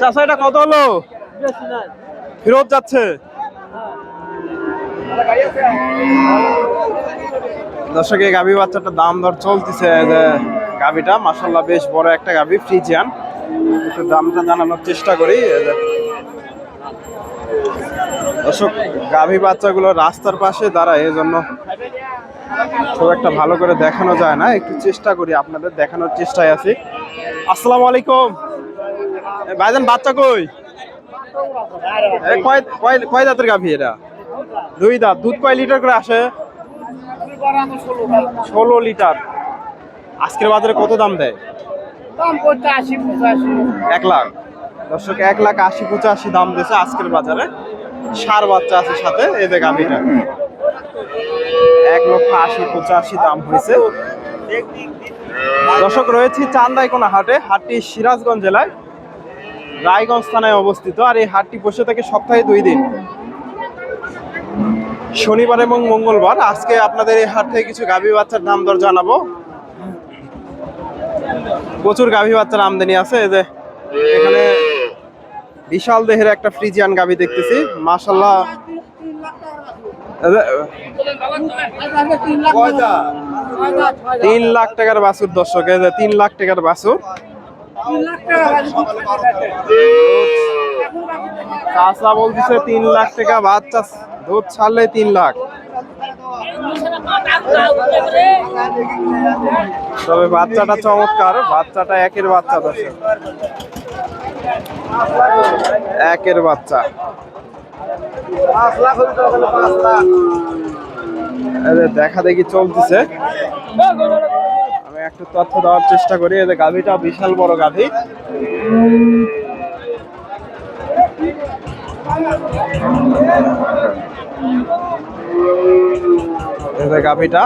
চাষা এটা কত হলো? ফেরত যাচ্ছে। দর্শক গাভী বাচ্চাটার দাম দর চলতেছে গাভীটা মাসাল্লাহ বেশ বড় একটা গাভী, ফ্রিজিয়ান। একটু দামটা জানানোর চেষ্টা করি দর্শক, গাভী বাচ্চাগুলো রাস্তার পাশে দাঁড়ায় এই জন্য খুব একটা ভালো করে দেখানো যায় না। একটু চেষ্টা করি আপনাদের দেখানোর চেষ্টায় আছি। আসসালামু আলাইকুম। ভাইজান, বাচ্চা কই? কয় দাঁতের গাভী এটা? দুই দাঁত, দুধ কয় লিটার করে আসে? ষোলো লিটার। আজকের বাজারে কত দাম দেয়? এক লাখ। দর্শক, এক লাখ আশি, পঁচাশি দাম দিয়েছে আজকের বাজারে। সার বাচ্চা আছে সাথে এদের গাভীটা। এক লক্ষ আশি, পঁচাশি দাম হয়েছে। দর্শক, রয়েছে চান্দাইকোনা হাটে হাটটি সিরাজগঞ্জ জেলায় রায়গঞ্জ থানায় অবস্থিত আর এই হাটটি বসে থাকে সপ্তাহে দুই দিন। শনিবার এবং মঙ্গলবার। আজকে আপনাদের এই হাট থেকে কিছু গাভী বাচ্চার দাম দর জানাব। প্রচুর গাভী বাচ্চার আমদানি আছে, এই যে এখানে বিশাল দেহের একটা ফ্রিজিয়ান গাভী দেখতেছি। মাশাল্লাহ তিন লাখ টাকার বাসুর দর্শক তিন লাখ টাকার বাছুর। চাষা বলতেছে তিন লাখ টাকা বাচ্চা, দুধ ছাড়লে তিন লাখ। তবে বাচ্চাটা চমৎকার, বাচ্চাটা একের বাচ্চা, দর্শক। একের বাচ্চা। এই যে দেখা দেখি চলতেছে। আমি একটু তথ্য দেওয়ার চেষ্টা করি এই যে গাভীটা বিশাল বড় গাভী। গাভীটা।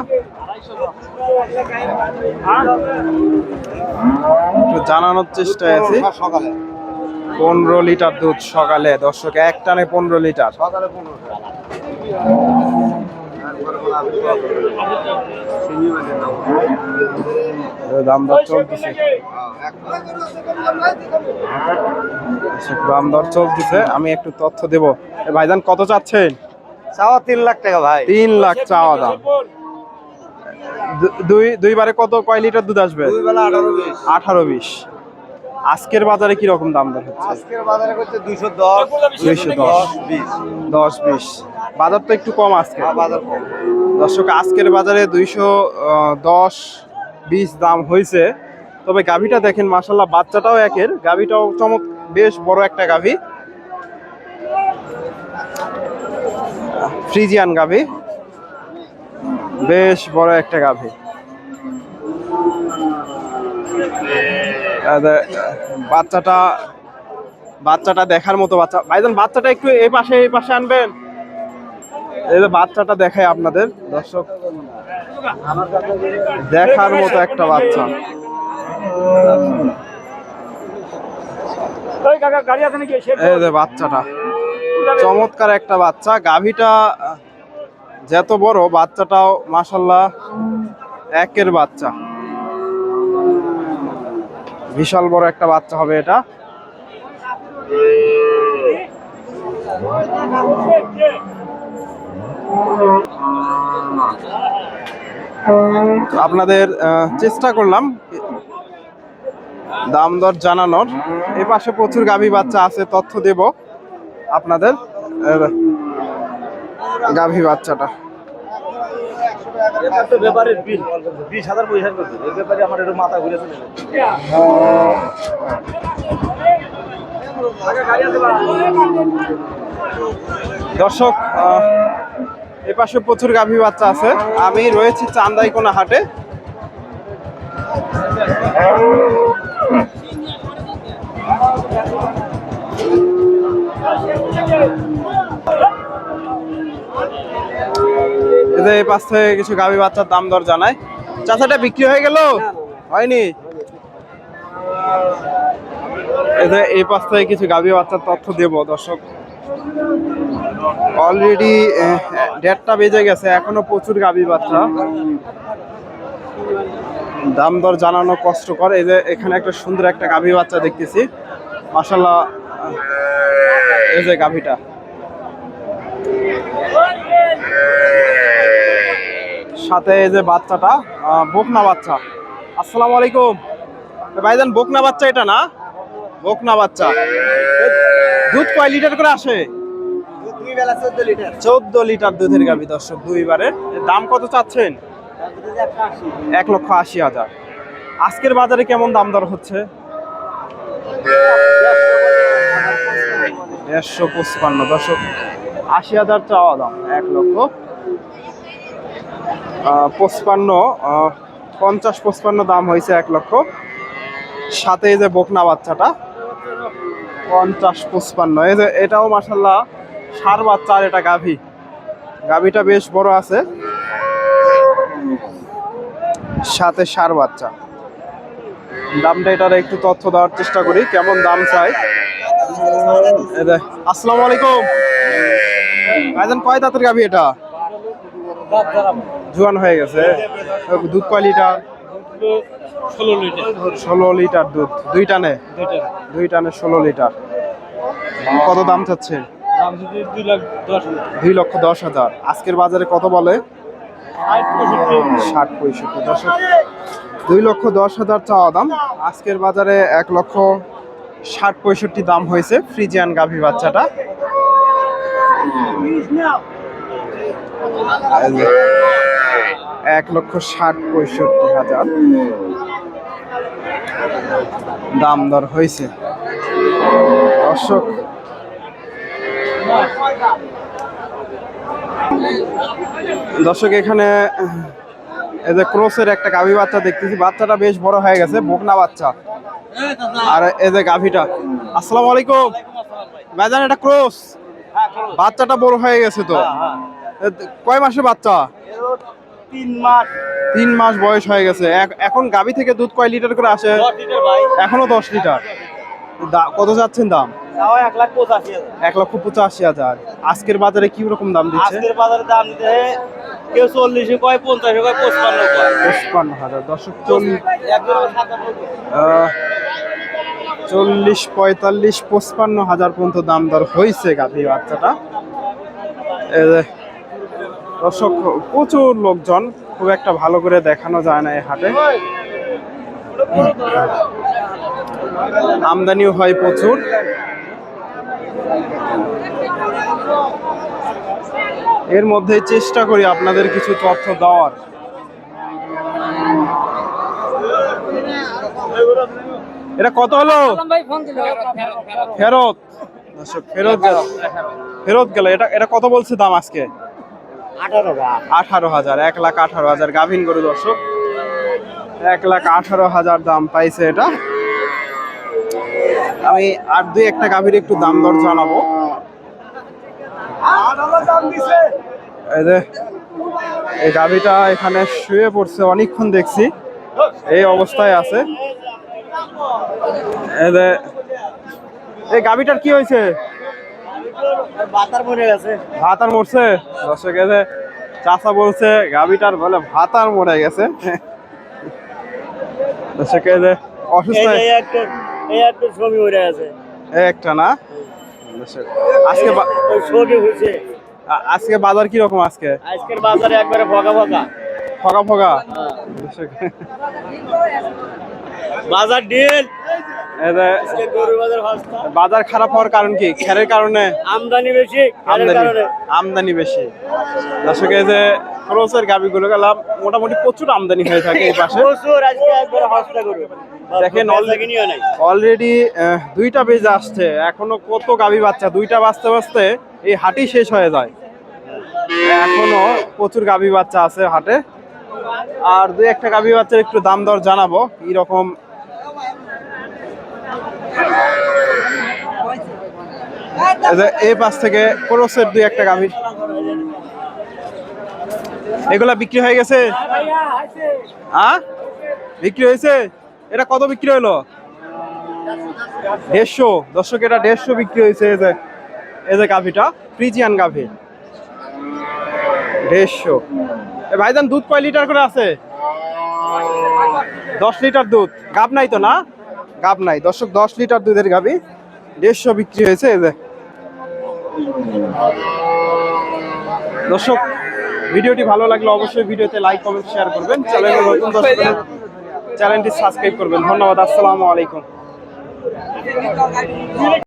একটু জানানোর চেষ্টায় আছি। সকালে। পনেরো লিটার দুধ সকালে। দর্শক এক টানে পনেরো লিটার। সকালে পনেরো দাম দর চলতেছে। দাম দর চলতেছে। আমি একটু তথ্য দেব। এ ভাইজান কত চাচ্ছেন? চাওয়া তিন লাখ টাকা ভাই। তিন লাখ চাওয়া দাম। দুই দুইবারে কত কয় লিটার দুধ আসবে? আঠারো বিশ। আজকের বাজারে কি রকম দাম দর হচ্ছে? আজকের বাজারে করছে দুইশো দশ। দুইশো দশ। বিশ। দশ বিশ। বাজার তো একটু কম আজকে। হ্যাঁ, বাজার কম। দর্শক আজকের বাজারে দুইশো দশ বিশ দাম হয়েছে। তবে গাভীটা দেখেন মাসাল্লাহ বাচ্চাটাও একের। গাভীটাও চমক বেশ বড় একটা গাভী। ফ্রিজিয়ান গাভী। বেশ বড় একটা গাভী। বাচ্চাটা বাচ্চাটা দেখার মতো বাচ্চা। ভাইজান বাচ্চাটা একটু এই পাশে এই পাশে আনবেন। এই যে বাচ্চাটা দেখায় আপনাদের। দর্শক দেখার মতো একটা বাচ্চা। এই যে বাচ্চাটা। চমৎকার একটা বাচ্চা। গাভীটা যত বড় বাচ্চাটাও মাসাল্লাহ একের বাচ্চা। বিশাল বড় একটা বাচ্চা হবে এটা। আপনাদের চেষ্টা করলাম দাম দর জানানোর। এ পাশে প্রচুর গাভী বাচ্চা আছে, তথ্য দেব আপনাদের গাভী বাচ্চাটা। দর্শক আহ, এ পাশে প্রচুর গাভী বাচ্চা আছে। আমি রয়েছি চান্দাইকোনা হাটে। যে এই পাশ থেকে কিছু গাভী বাচ্চার দাম দর জানায় চাচাটা বিক্রি হয়ে গেল? হয়নি? যে এই পাশ থেকে কিছু গাভী বাচ্চার তথ্য দেব দর্শক। অলরেডি দেড়টা বেজে গেছে, এখনও প্রচুর গাভী বাচ্চা। দাম দর জানানো কষ্টকর, এই যে এখানে একটা সুন্দর একটা গাভী বাচ্চা দেখতেছি। মাসাল্লাহ এই যে গাভীটা। সাথে এই যে বাচ্চাটা বকনা বাচ্চা। আসসালামু আলাইকুম। ভাইজান, বকনা বাচ্চা এটা না? বকনা বাচ্চা। দুধ কয় লিটার করে আসে? বেলা চোদ্দ লিটার। চোদ্দ লিটার দুধের গাভী দর্শক দুইবারের। দাম কত চাচ্ছেন? এক লক্ষ আশি হাজার। আজকের বাজারে কেমন দাম দর হচ্ছে? দেড়শো পঁচপান্ন। দর্শক আশি হাজার চাওয়া দাম এক লক্ষ পঁচপান্ন পঞ্চাশ পঁচপান্ন দাম হয়েছে এক লক্ষ। সাথে এই যে বকনা বাচ্চাটা পঞ্চাশ পঁচপান্ন। এই যে এটাও মাসাল্লাহ সার বাচ্চা আর এটা গাভী। গাভীটা বেশ বড় আছে। সাথে সার বাচ্চা। দামটা এটার একটু তথ্য দেওয়ার চেষ্টা করি কেমন দাম চাই? আসসালামু আলাইকুম। ভাইজান কয় দাঁতের গাভী এটা? জোয়ান হয়ে গেছে। দুধ কয় লিটার? ষোলো লিটার। দুধ। দুই টানে। দুই টানে ষোলো লিটার। কত দাম চাচ্ছে? দুই দশ লক্ষ দশ হাজার। আজকের বাজারে কত বলে? ষাট পঁয়ষট্টি। দশক দুই লক্ষ দশ হাজার চাওয়া দাম। আজকের বাজারে এক লক্ষ ষাট পঁয়ষট্টি দাম হয়েছে ফ্রিজিয়ান গাভী বাচ্চাটা। এক লক্ষ ষাট পঁয়ষট্টি হাজার। দাম দর হয়েছে। দর্শক দর্শক, এখানে, এই যে ক্রোসের একটা গাভী বাচ্চা দেখতেছি। বাচ্চাটা বেশ বড় হয়ে গেছে, বকনা বাচ্চা। আর এই যে গাভীটা। আসসালামু আলাইকুম। ভাইজান, এটা ক্রোস? বাচ্চাটা বড় হয়ে গেছে তো? কয় মাসে বাচ্চা? তিন মাস তিন মাস বয়স হয়ে গেছে। এখন গাভী থেকে দুধ কয় লিটার করে আসে? এখনও দশ লিটার। কত যাচ্ছেন দাম? এক লক্ষ পঁচাশি হাজার। আজকের বাজারে কি রকম দাম দিচ্ছে? আজকের বাজারে দাম দিতে কেউ চল্লিশে কয় পঞ্চাশে কয় পঁচপান্ন কয়। পঁচপান্ন হাজার। দর্শক চল্লিশ পঁয়তাল্লিশ পঁচপান্ন হাজার পর্যন্ত দাম দর হয়েছে গাভী বাচ্চাটা। দর্শক প্রচুর লোকজন খুব একটা ভালো করে দেখানো যায় না এই হাটে। আমদানিও হয় প্রচুর। এর মধ্যে চেষ্টা করি আপনাদের কিছু তথ্য দেওয়ার। এটা কত হলো? ফেরত। ফেরত গেল। ফেরত গেল। এটা এটা কত বলছে দাম আজকে? আঠারো হাজার। এক লাখ আঠারো হাজার। গাভিন গরু দর্শক, এক লাখ আঠারো হাজার দাম পাইছে এটা। আমি আর দুই একটা গাভীর একটু দাম দর জানাব। এই গাভীটা এখানে শুয়ে পড়ছে, অনেকক্ষণ দেখছি। এই অবস্থায় আছে। এই এই গাভীটার কি হয়েছে? বাতার মরে গেছে ভাতার মরছে। দর্শক এসে চাষা বলছে, গাভিটার বলে ভাতার মরে গেছে। দর্শক যে, অসুস্থ। এই একটা ছবি গেছে এই একটা না? আজকে ছবি হয়েছে আজকে বাজার কি রকম আজকে? আজকের বাজারে একবারে ফকা ফকা ফগা ফগা দর্শক, বাজার ডিল। যে বাজার খারাপ হওয়ার কারণ কি? খেরের কারণে? আমদানি বেশি আমদানি। আমদানি বেশি। দর্শক এই যে খরচের গাভিগুলো গেলাম মোটামুটি প্রচুর আমদানি হয়ে থাকে এই পাশে। দেখেন, অলরেডি দুইটা বেজে আসছে। এখনও কত গাভী বাচ্চা? দুইটা বাঁচতে বাঁচতে এই হাটই শেষ হয়ে যায়। এখনও প্রচুর গাভী বাচ্চা আছে হাটে। আর দু একটা গাভী বাচ্চার একটু দাম দর জানাব, কি রকম? এই যে পাশ থেকে ক্রোসের দুই একটা গাভী। এগুলা বিক্রি হয়ে গেছে? হ্যাঁ বিক্রি হয়েছে? এটা কত বিক্রি হলো? দেড়শো। দর্শক, এটা দেড়শো বিক্রি হয়েছে এই যে এই যে গাভিটা ফ্রিজিয়ান গাভি। দেড়শো। এ ভাইজান, দুধ কয় লিটার করে আছে? দশ লিটার দুধ। গাব নাই তো না? গাব নাই। দর্শক, দশ লিটার দুধের গাবি। দেড়শো বিক্রি হয়েছে দর্শক, ভিডিওটি ভালো লাগলে অবশ্যই ভিডিওতে লাইক, কমেন্ট, শেয়ার করবেন। চ্যানেলে নতুন দর্শক চ্যানেলটি সাবস্ক্রাইব করবেন। ধন্যবাদ, আসসালামু আলাইকুম।